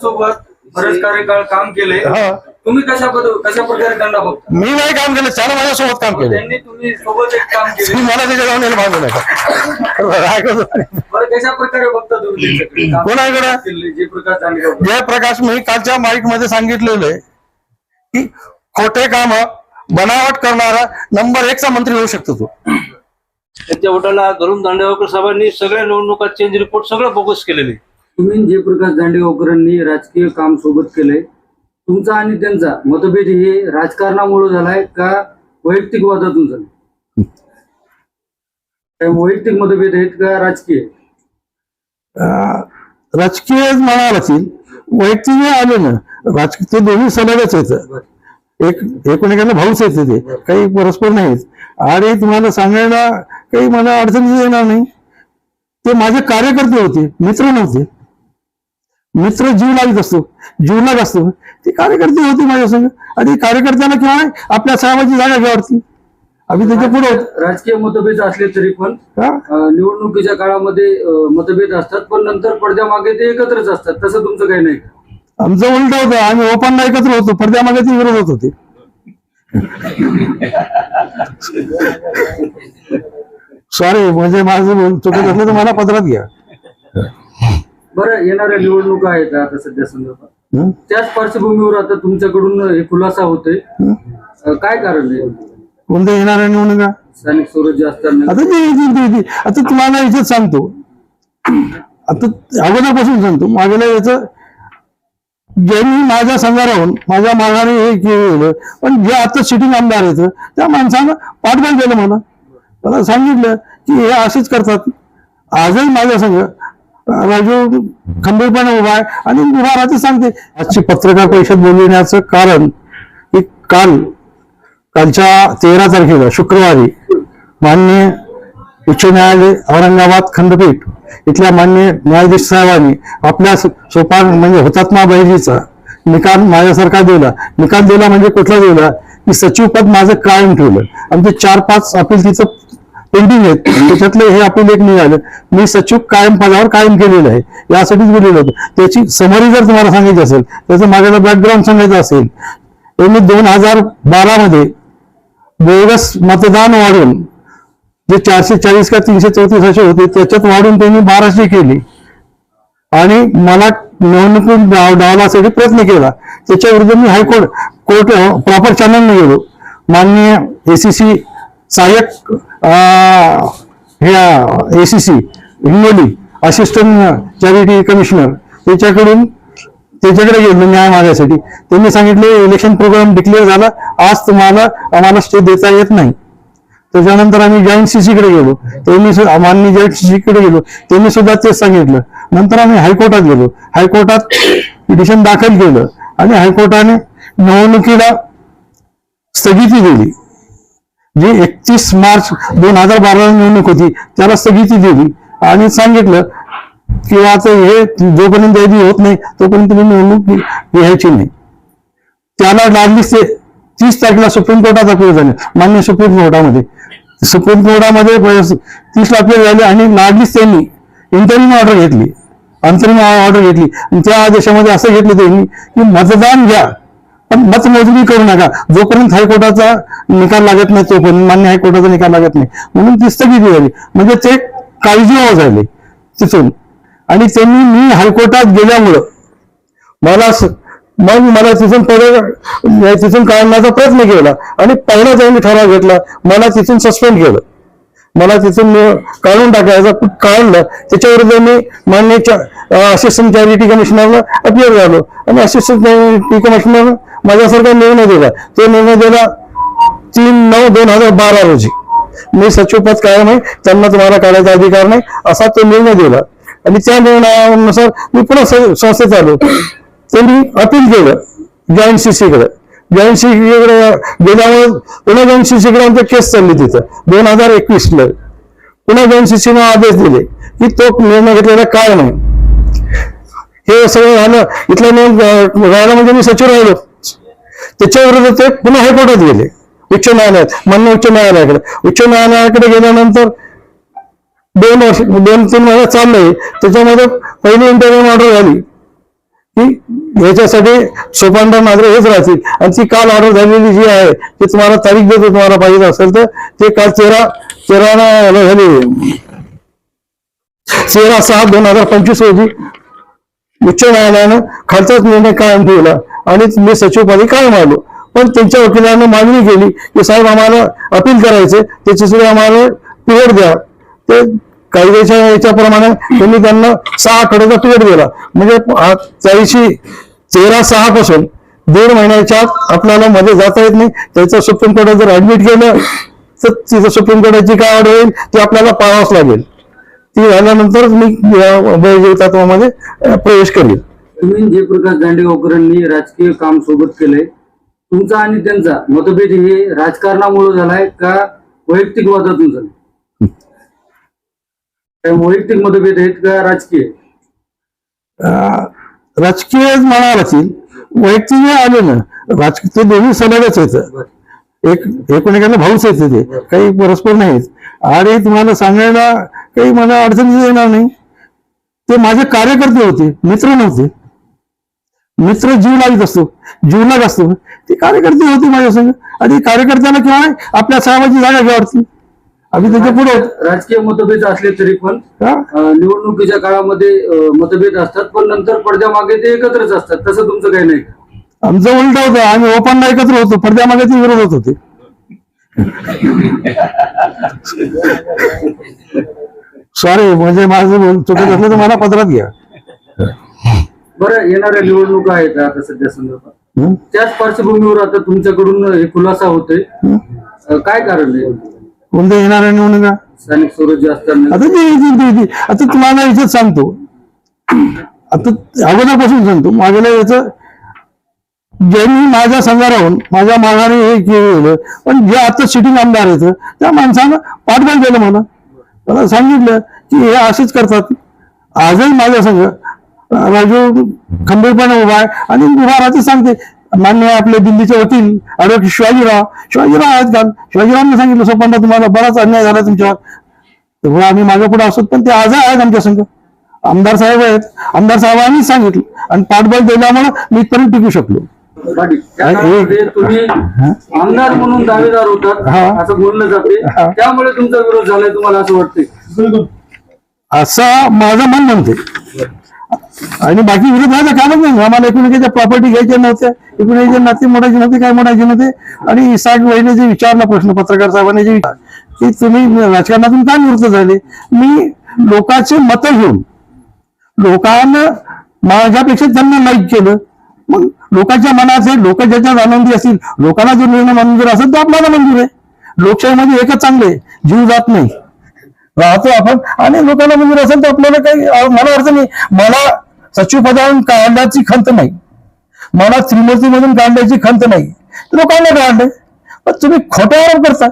सोबत बरेच कार्यकाळ काम केले हा. तुम्ही कशा पद- कशा प्रकारे त्यांना बघता मी नाही काम केलं त्यानं माझ्यासोबत काम केलं त्यांनी तुम्ही सोबत एक काम केले मला त्याच्या जाऊन यायला भांडू नका ऐकत नाही. बरं कशा प्रकारे बघता तुम्ही त्यांच्याकडे? काम कोणाकडे? केले, जे. जयप्रकाश मी कालच्या माईकमध्ये सांगितलेलं आहे की खोटे काम बनावट करणारा नंबर एकचा मंत्री होऊ शकतो तो त्यांच्या वोटाला धरून दांडेगावकर साहेबांनी सगळ्या निवडणुका चेंज रिपोर्ट सगळं बोगस केलेले तुम्ही जयप्रकाश दांडेगावकरांनी राजकीय काम सोबत केलंय तुमचा आणि त्यांचा मतभेद हे राजकारणामुळे झालाय का वैयक्तिक वादातून झाले काय वैयक्तिक मतभेद आहेत का राजकीय? राजकीय म्हणावं लागतील वैयक्तिक आले ना. राजकीय ते दोन्ही सलगच आहेत. एक एकमेकांना भाऊच येते ते. काही परस्पर नाहीत. आणि तुम्हाला सांगायला काही मला अडचणी येणार नाही. ते माझे कार्यकर्ते होते मित्र नव्हते. मित्र जीव लागत असतो जीवनात असतो. ते कार्यकर्ते होते माझ्या संग आणि कार्यकर्त्याला किंवा आपल्या साहेबाची जागा घ्यावरती. आम्ही त्याच्या पुढे होतो. राजकीय मतभेद असले तरी पण निवडणुकीच्या काळामध्ये मतभेद असतात पण नंतर पडद्यामागे ते एकत्रच असतात. तसं तुमचं काही नाही? आमचं उलट होतं. आम्ही ओपनला एकत्र होतो पडद्यामागे ते विरोध होते. सॉरी म्हणजे माझं चुकत असलं तर मला पत्रात घ्या. बरं येणाऱ्या निवडणुका आहेत आता सध्या संदर्भात. हं? त्याच पार्श्वभूमीवर आता तुमच्याकडून हे खुलासा होतोय. हं? अं, काय कारण आहे? कोणत्या येणाऱ्या निवडणुका? स्थानिक स्वराज्य असताना. आता ते येतील ते येतील. आता तुम्हाला इथेच सांगतो. आता अगोदरपासून सांगतो. मागेला याचं ज्यांनी माझ्या संघ राहून माझ्या मागाने हे केलं पण जे आता सिटिंग आमदार आहेत त्या माणसानं पाठबळ केलं मला मला सांगितलं की हे असेच करतात. आजही माझ्या संघ राजू खंबीरपणे उभा आहे. आणि उभा राहते सांगते आजची पत्रकार परिषद बोलवण्याचं कारण की काल कालच्या तेरा तारखेला शुक्रवारी मान्य उच्च न्यायालय औरंगाबाद खंडपीठ इथल्या मान्य न्यायाधीश साहेबांनी आपल्या सोपान म्हणजे हुतात्मा बहिणीचा निकाल माझ्यासारखा दिला. निकाल दिला म्हणजे कुठला दिला? की सचिव पद माझं कायम ठेवलं. आणि ते चार पाच अपील तिचं पेंडिंग आहेत. त्याच्यातलं हे आपण एक निघालं. मी सचिव कायम पदावर कायम केलेलं आहे. यासाठीच बोललेलं होतं. त्याची समरी जर तुम्हाला सांगायची असेल त्याचं माझ्याला बॅकग्राऊंड सांगायचं असेल तर मी दोन हजार बारामध्ये बोगस मतदान वाढून जे चारशे चाळीस का तीनशे चौतीस असे होते त्याच्यात वाढून त्यांनी बाराशे केली. आणि मला निवडणूक डाव डावण्यासाठी प्रयत्न केला. त्याच्या विरुद्ध मी हायकोर्ट कोर्ट प्रॉपर चॅनलने गेलो. माननीय एसीसी सहाय्यक हे A C ACC Hingoli assistant charity commissioner त्याच्याकडून त्याच्याकडे गेलो न्याय मागायसाठी. त्यांनी सांगितले इलेक्शन प्रोग्राम डिक्लेअर झाला. आज तुम्हाला आम्हाला स्टे देता येत नाही. त्याच्यानंतर आम्ही जॉईंट सीसीकडे गेलो त्यांनी सु- माननीय जॉईंट सीसीकडे गेलो त्यांनी सुद्धा तेच सांगितलं. नंतर आम्ही हायकोर्टात गेलो. हायकोर्टात पिटिशन दाखल केलं आणि हायकोर्टाने निवडणुकीला स्थगिती दिली. जी एकतीस मार्च दोन हजार बारा निवडणूक होती त्याला स्थगिती दिली. आणि सांगितलं की आता हे जोपर्यंत यादी होत नाही तोपर्यंत तुम्ही निवडणूक घ्यायची नाही. त्याला लागलीच ते तीस तारखेला सुप्रीम कोर्टात अपील झाले मान्य सुप्रीम कोर्टामध्ये. सुप्रीम कोर्टामध्ये तीसला तीस अपील झाले आणि लागलीच त्यांनी. इंटरिम ऑर्डर घेतली. अंतरिम ऑर्डर घेतली. आणि त्या आदेशामध्ये असं घेतलं त्यांनी की मतदान घ्या. पण मतमोजणी करू नका. जोपर्यंत हायकोर्टाचा निकाल लागत नाही तोपर्यंत मान्य हायकोर्टाचा निकाल लागत नाही. म्हणून ती स्थगिती झाली म्हणजे ते काळजी झाले तिथून. आणि त्यांनी मी हायकोर्टात गेल्यामुळं मला मग मला तिथून परत तिथून काढण्याचा प्रयत्न केला. आणि पहिला त्यांनी ठराव घेतला मला तिथून सस्पेंड केलं. मला तिथून काढून टाकायचा काढलं. त्याच्यावर विरुद्ध मी मान्य असिस्टंट चॅरिटी कमिशनरला अपियर झालो. आणि असिस्टंट चॅरिटी कमिशनर माझ्यासारखा निर्णय दिला. तो निर्णय दिला तीन नऊ दोन हजार बारा रोजी. मी सचिवपद कायम आहे त्यांना तुम्हाला काढायचा अधिकार नाही असा तो निर्णय दिला. आणि त्या निर्णयानुसार मी पुन्हा स- संस्थेत आलो. त्यांनी अपील केलं जॉईंट सीसीकडे जॉईंट सीसीकडे गेल्यामुळे पुन्हा जॉईंट सीसीकडे आमची केस चालली तिथं दोन हजार एकवीसला पुन्हा जॉईंट सीसीने आदेश दिले की तो निर्णय घेतलेला काय नाही हे सगळं झालं. इथलं नियम राहिला म्हणजे मी सचिव राहिलो. त्याच्या ते पुन्हा हायकोर्टात गेले. उच्च न्यायालयात मान्य उच्च न्यायालयाकडे. उच्च न्यायालयाकडे गेल्यानंतर दोन वर्ष दोन तीन महिने चाललंय त्याच्यामध्ये पहिली इंटरव्ह्यू ऑर्डर झाली. की याच्यासाठी सोपानराव नागरे हेच राहतील. आणि ती काल ऑर्डर झालेली जी आहे ती तुम्हाला तारीख देतो तुम्हाला पाहिजे असेल तर. ते काल तेरा तेरा झाली. तेरा सहा दोन हजार पंचवीस रोजी उच्च न्यायालयानं खालचाच निर्णय कायम ठेवला. आणि मी सचिवपदी कायम आलो पण त्यांच्या वकिलांना मागणी केली की साहेब आम्हाला अपील करायचे त्याच्यासाठी आम्हाला पिरियड द्या. ते कायद्याच्या याच्याप्रमाणे त्यांनी त्यांना सहा आठवड्याचा पिरियड दिला. म्हणजे आ- तेरा सहा पासून दीड महिन्याच्या आत आपल्याला मध्ये जाता येत नाही. त्याचं सुप्रीम कोर्टात जर ऍडमिट केलं तर तिथं सुप्रीम कोर्टाची काय ऑर्डर होईल ती आपल्याला पाळावंच लागेल. ती झाल्यानंतरच मी या प्रवेश करेल तुम्ही जयप्रकाश दांडेगावकरांनी राजकीय काम सोबत केलंय तुमचा आणि त्यांचा मतभेद हे राजकारणामुळे झालाय का वैयक्तिक वादातून झालं काय वैयक्तिक मतभेद आहेत का राजकीय? राजकीय म्हणावं लागतील. वैयक्तिक हे आले ना राजकीय ते दोन्ही सलगच आहेत. एक एकमेकांना भाऊच आहेत ते काही परस्पर नाहीत. आणि तुम्हाला सांगायला काही मला अडचणी येणार नाही. ते माझे कार्यकर्ते होते मित्र नव्हते. मित्र जीव लावित असतो जीव लाग असतो ते कार्यकर्ते होते माझ्या संग आणि कार्यकर्त्याला किंवा आपल्या साहेबाची जागा घ्यावी वाटते आम्ही त्याच्या पुढे होतो. राजकीय मतभेद असले तरी पण निवडणुकीच्या काळामध्ये मतभेद असतात पण नंतर पडद्यामागे ते एकत्रच असतात. तसं तुमचं काही नाही? आमचं उलट होतं. आम्ही ओपनला एकत्र होतो. पडद्यामागे ते विरोधात होते. सॉरी म्हणजे माझं चुकत असलं तर मला पत्रात घ्या. बरं येणाऱ्या निवडणुका आहेत आता सध्या संदर्भात? त्याच पार्श्वभूमीवर आता तुमच्याकडून हे खुलासा होतोय. काय कारण आहे? कोणत्या येणाऱ्या निवडणुका? स्थानिक स्वराज्य असताना. आता ते येतील ते येतील. आता तुम्हाला इथेच सांगतो. आता अगोदरपासून सांगतो. माझ्याला याचं ज्यांनी माझ्या संघ राहून माझ्या माघारी हे केलं पण जे आता सिटिंग आमदार आहेत त्या माणसानं पाठबळ केलं मला मला सांगितलं की हे असेच करतात. आजही माझ्या संघ राजू खंबीरपणे उभा आहे. आणि उभा राहते सांगते मान्य आपले दिल्लीचे वकील ॲडव्होकेट शिवाजीराव. शिवाजीराव आहेत काल शिवाजीरावांनी सांगितलं सोपांना तुम्हाला बराच अन्याय झाला तुमच्यावर. तेव्हा आम्ही मागे पुढे असतो पण ते आज आहेत आमच्या संघ. आमदार साहेब आहेत. आमदार साहेबांनीच सांगितलं. आणि पाठबळ दिल्यामुळे मी इथपर्यंत टिकू शकलो. तुम्ही आमदार म्हणून दावेदार होतात हा. असं बोललं जाते. त्यामुळे तुमचा विरोध झालाय तुम्हाला असं वाटतंय. असं माझं मन म्हणते आणि बाकी विरोध व्हायचं कामच नाही. आम्हाला एकमेकांच्या प्रॉपर्टी घ्यायच्या नव्हत्या एकमेकांचे नाते मोडायचे नव्हते काय मोडायचे नव्हते. आणि इसाक वहिने जे विचारला प्रश्न पत्रकार साहेबांनी जे विचार की तुम्ही राजकारणातून काय निवृत्त झाले? मी लोकांचे मत घेऊन लोकांना माझ्यापेक्षा त्यांना लाईक केलं. मग लोकांच्या मनात आहे लोक ज्याच्यात आनंदी असतील लोकांना जो निर्णय मंजूर असेल तो आपल्याला मंजूर आहे. लोकशाहीमध्ये एकच चांगले जीव जात नाही. राहतो आपण. आणि लोकांना मंजूर असेल तर आपल्याला काही मला अडचण नाही. मला सचिव पदावरून काढण्याची खंत नाही. मला त्रिमूर्तीमधून काढण्याची खंत नाही. लोकांना काढले पण तुम्ही खोटा आरोप करता.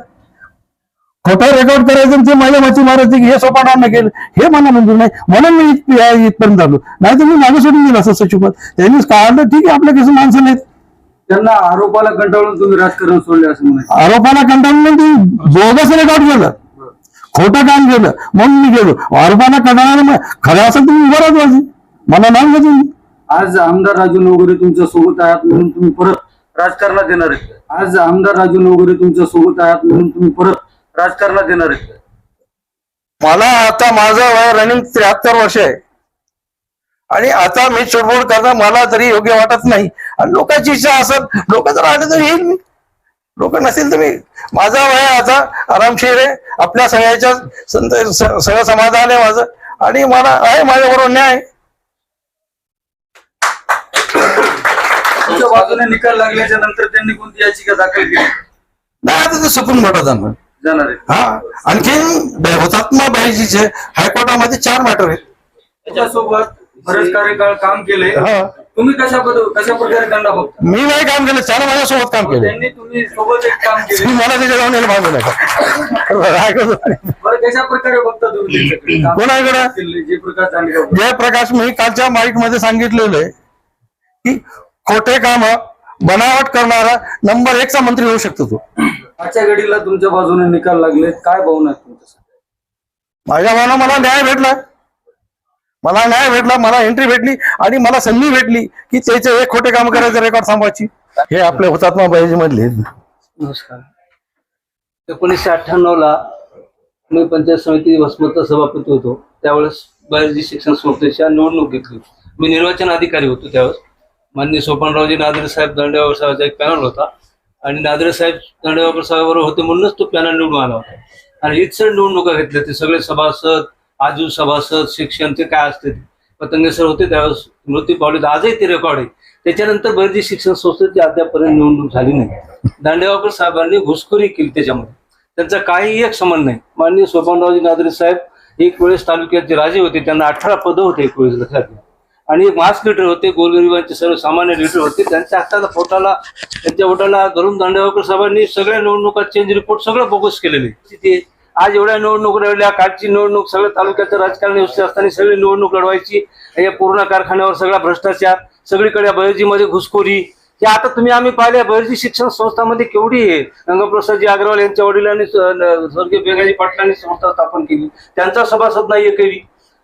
खोटा रेकॉर्ड करायचं आणि ते माझ्या माती मारायचे की हे सोपानावर केलं हे मला मंजूर नाही. म्हणून मी इथ- या- इथपर्यंत आलो. नाही तर मी मागे सोडून दिलं असं सचिवपद त्यांनी काढलं ठीक आहे आपल्या कसं माणसं नाहीत. त्यांना आरोपाला कंटाळून तुम्ही राजकारण सोडले असं आरोपाला कंटाळून बोगस रेकॉर्ड केलं. खोटं काम केलं. म्हणून मी गेलो. आरोपाला कंटाळा खरं असेल तुम्ही उभं राहतो माझी मला घ्या तुम्ही. आज आमदार राजू नवगरे तुमच्यासोबत आहात म्हणून तुम्ही परत राजकारणात येणार आहेत. आज आमदार राजू नवगरे तुमच्यासोबत आहात म्हणून तुम्ही परत राजकारणात येणार आहेत. मला आता माझं वय रनिंग त्र्याहत्तर वर्ष आहे. आणि आता मी चुडबुड करणं मला तरी योग्य वाटत नाही. आणि लोकांची इच्छा असत लोक जर आले तर येईल. मी लोक नसतील तर मी माझा वय आता आरामशीर आहे. आपल्या सगळ्याच्या संत- सगळं समाधान आहे माझं आणि मला आहे माझ्याबरोबर न्याय. तुमच्या बाजूने निकाल लागल्याच्या नंतर त्यांनी कोणती याचिका दाखल केली? नाही आता ते सुकून मोठा जाणार. जाणार आहे हा आणखीन हुतात्मा बाईजीचे हायकोर्टामध्ये चार मॅटर आहेत. त्याच्यासोबत बरेच कार्यकाळ काम केले हा. तुम्ही कशा पद कशा प्रकारे त्यांना बघता? मी नाही काम केलं चार माझ्यासोबत काम केलं. त्यांनी तुम्ही सोबत एक काम केले. मला त्याच्या जाऊन यायला भाग बरं कशा प्रकारे बघता तुम्ही त्यांच्याकडे? काम कोणाकडे? केले, जे प्रकाश दांडेगाव जयप्रकाश मी कालच्या माईकमध्ये सांगितलेलं आहे की खोटे काम बनावट करणारा नंबर एकचा मंत्री होऊ शकतो तो. आजच्या घडीला तुमच्या बाजूने निकाल लागले काय भावना आहेत तुमच्या माझ्या भावना मला न्याय भेटला. मला न्याय भेटला मला एंट्री भेटली आणि मला संधी भेटली की त्याचे एक खोटे काम करायचं रेकॉर्ड सांभाळची हे आपले हुतात्मा बाईजी मधले नमस्कार. एकोणीसशे अठ्ठ्याण्णव ला मी पंचायत समिती वसमतचा सभापती होतो. त्यावेळेस बयाजी शिक्षण संस्थेच्या निवडणूक घेतली. मी निर्वाचन अधिकारी होतो त्यावेळेस. माननीय सोपानरावजी नादरे साहेब दांडेवाकर साहेबाचा एक पॅनल होता. आणि नादरे साहेब दांडेवाकर साहेबांवर होते म्हणूनच तो पॅनल निवडून आला होता. आणि इथसर निवडणुका घेतल्या ते सगळे सभासद आजू सभासद शिक्षण ते काय असते ते? पतंगे सर होते त्यावेळेस मृत्यू पावले आजही ते रेकॉर्ड आहे. त्याच्यानंतर बरेचशी शिक्षण संस्थेची अद्यापर्यंत निवडणूक झाली नाही. दांडेवाकर साहेबांनी घुसखोरी केली त्याच्यामध्ये. त्यांचा काही एक संबंध नाही. माननीय सोपानरावजी नादरे साहेब एक वेळेस तालुक्याचे राजे होते. त्यांना अठरा पदं होते एक वेळेस लक्षात आणि एक मास लिटर होते गोलगरिबांचे सर्वसामान्य लिटर होते. त्यांच्या हाताला पोटाला त्यांच्या पोटाला धरून दांडेवाकर साहेबांनी सगळ्या निवडणुका चेंज रिपोर्ट सगळं बोगस केलेले. तिथे आज एवढ्या निवडणूक लढल्या कालची निवडणूक सगळं तालुक्याचं राजकारण असताना सगळी निवडणूक लढवायची. या पूर्ण कारखान्यावर सगळा भ्रष्टाचार सगळीकडे बळजीमध्ये घुसखोरी. हे आता तुम्ही आम्ही पाहिले बळजी शिक्षण संस्थामध्ये केवढी आहे रंगप्रसादजी अग्रवाल यांच्या वडिलांनी स्वर्गीय बेगाजी पाटलांनी संस्था स्थापन केली. त्यांचा सभासद नाही एकही.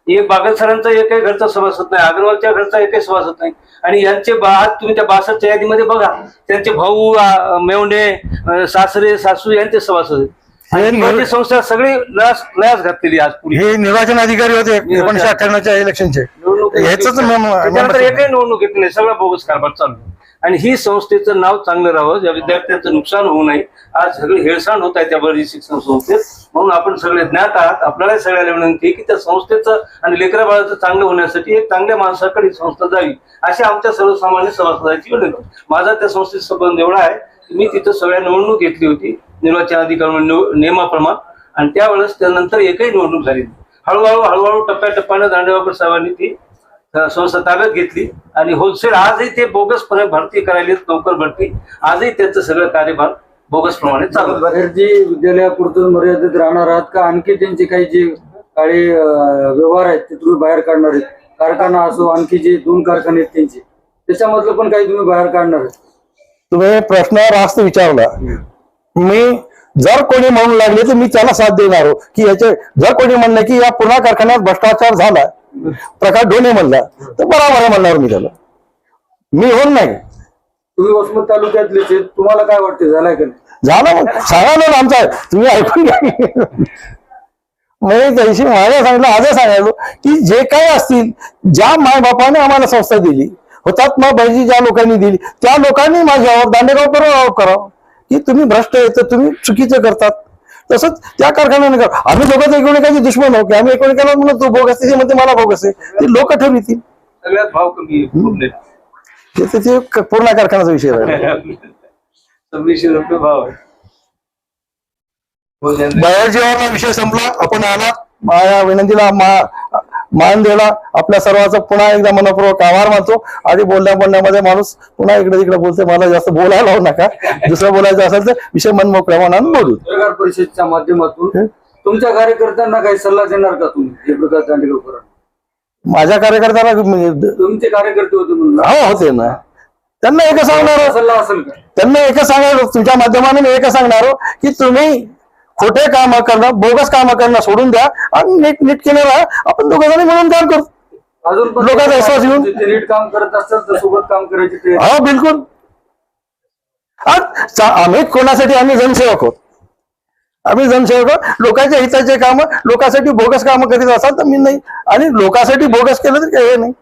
एक बागल सरांचा एकही घरचा सभासद नाही. अग्रवालच्या घरचा एकही सभासद नाही. आणि यांचे आज तुम्ही त्या बासष्टच्या यादीमध्ये बघा. त्यांचे भाऊ मेवणे सासरे सासू यांचे सभासद आहेत. हे संस्था सगळी लस लयास घातलेली आज पुढे. हे निर्वाचन अधिकारी होते एकोणीशे अठ्ठ्याण्णवच्या इलेक्शनचे. ह्याच त्याच्यानंतर एकही निवडणूक घेतली नाही. सगळा बोगस कारभार चालू आहे. आणि ही संस्थेचं नाव चांगलं राहावं. या विद्यार्थ्यांचं नुकसान होऊ नये. आज सगळी हेळसांड होत आहे त्या बर्जी शिक्षण संस्थेत. म्हणून आपण सगळे ज्ञात आहात. आपल्याला सगळ्याला विनंती आहे की त्या संस्थेचं आणि लेकरा बाळाचं चांगलं होण्यासाठी एक चांगल्या माणसाकडे ही संस्था जावी. अशी आमच्या सर्वसामान्य सभासदाची विनंती माझा त्या संस्थेचा संबंध एवढा आहे. मी तिथं सगळ्या निवडणूक घेतली होती निर्वाचन अधिकारी नियमाप्रमाण नियमाप्रमाणे. आणि त्यावेळेस त्यानंतर एकही निवडणूक झाली हळूहळू हळूहळू टप्प्याटप्प्यानं दांडेबाबर साहेबांनी ती संस्था ताब्यात घेतली. आणि होलसेल आजही ते बोगसपणे भरती करायली नोकर भरती. आजही त्यांचं सगळं कार्यभार बोगसप्रमाणे चालू बाहेरची विद्यालयापुरतं मर्यादित राहणार आहात का? आणखी त्यांचे काही जे काही व्यवहार आहेत ते तुम्ही बाहेर काढणार आहेत. कारखाना असो आणखी जे दोन कारखाने आहेत त्यांचे. त्याच्यामधलं पण काही तुम्ही बाहेर काढणार आहेत. तुम्ही प्रश्न रास्त विचारला. मी जर कोणी म्हणू लागले तर मी त्याला साथ देणार हो. की याचे जर कोणी म्हणलं की या पुन्हा कारखान्यात भ्रष्टाचार झाला प्रकाश ढोणे म्हणला तर बरोबर आहे म्हणणार मी त्याला. मी होऊन नाही. तुम्ही वसमत तालुक्यातलेच आहेत. तुम्हाला काय वाटते झालाय का झालं मग सांगा ना आमचा. तुम्ही ऐकून घ्या. म्हणजे त्याशी माझ्या सांगितलं आजही सांगायलो की जे काही असतील ज्या मायबापाने आम्हाला संस्था दिली हुतात्मा बाईजी ज्या लोकांनी दिली त्या लोकांनी माझ्यावर दांडेगाव आरोप करावं. की तुम्ही भ्रष्ट आहे तर तुम्ही चुकीचं करतात. तसंच त्या कारखान्याने कर. आम्ही दोघं एकमेकांचे दुश्मन आहोत की आम्ही एकमेकांना म्हणून तो बोगस आहे म्हणते मला बोगस आहे ते लोक ठरवितील. सगळ्यात भाव कमी. ते पूर्ण कारखान्याचा विषय राहिला. सव्वीसशे रुपये भाव आहे. हो, ज्यांचे- बायोजीवाला विषय संपला. आपण आला. माझ्या विनंतीला मा- मान दिला आपल्या सर्वांचा पुन्हा एकदा मनपूर्वक आभार मानतो. आणि बोलण्या बोलण्यामध्ये माणूस पुन्हा इकडे तिकडे बोलते मला जास्त बोलायला लावू नका. दुसरं बोलायचं असेल तर विषय मन मोकळ्या मनानं बोलू. पत्रकार परिषदच्या माध्यमातून तुमच्या कार्यकर्त्यांना काही सल्ला देणार का तुम्ही जयप्रकाश दांडेगावकर माझ्या कार्यकर्त्याला म्हणजे- तुमचे कार्यकर्ते होते म्हणून हो होते ना. त्यांना एकच सांगणार सल्ला असेल का? त्यांना एकच सांगणार तुमच्या माध्यमाने मी एकच सांगणार की तुम्ही खोटे काम करणं बोगस काम करणं सोडून द्या आणि नीट नीट केलं राहा आपण दोघं जणी म्हणून काम करू. अजून लोकांचा विश्वास घेऊन- ते नीट काम करत असतात तर सोबत काम करायची ते हो बिलकुल. आम्ही कोणासाठी आम्ही जनसेवक आहोत? आम्ही जनसेवक. लोकांच्या हिताचे काम लोकांसाठी बोगस काम करीत असाल तर मी नाही. आणि लोकांसाठी बोगस केलं तर काही हे नाही.